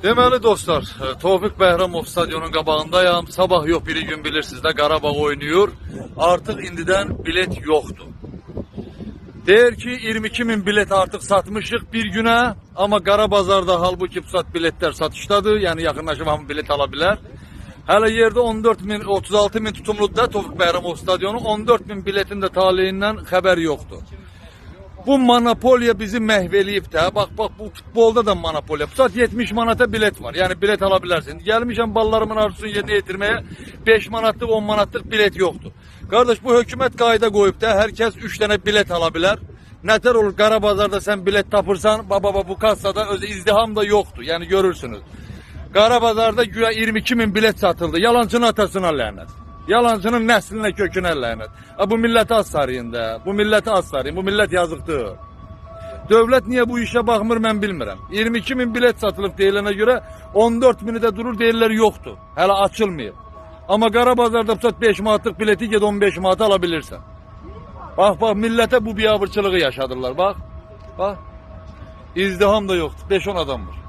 Deməli dostlar, e, Tofiq Bəhramov stadionun qabağındayam. Sabah yox biri gün bilirsiniz də Qarabağ oynayır. Artıq indidən bilet yoxdur. Deyir ki 22 min bilet artıq satmışıq bir günə, amma Qara bazarda halbuki bu saat biletlər satışdadır. Yəni yaxınlaşıb hamı bilet ala bilər. Hələ yerdə 14 min, 36 min tutumludur da Tofiq Bəhramov stadionu. 14 min biletin də taleyindən xəbər yoxdur. Bu monopoliya bizi məhv eləyib də. Bax bax bu futbolda da monopoliya. Bu saat 70 manata bilet var. Yəni bilet ala bilərsən. Gəlmişəm ballarımın arzusunu yerinə yetirməyə 5 manatlıq, 10 manatlıq bilet yoxdur. Qardaş bu hökumət qayda qoyub da hər kəs 3 dənə bilet ala bilər. Nətər olur qara bazarda sən bilet tapırsan, baba baba bu kassada öz izdiham da yoxdur. Yəni görürsünüz. Qara bazarda güya 22 min bilet satıldı. Yalancının atasına lənət. Yalancının nəslinə kökünə lənət. Bu milləti az sarıyın da. Bu milləti az sarıyın. Bu millət yazıqdır. Dövlət niyə bu işə baxmır mən bilmirəm. 22 min bilet satılıb deyilənə görə 14 mini də durur deyirlər yoxdur. Hələ açılmayıb. Amma qara bazarda bu 5 manatlıq bileti get 15 manata ala bilirsən. Bax bax millətə bu biabırçılığı yaşadırlar bax. Bax. İzdiham da yoxdur. 5-10 adam var.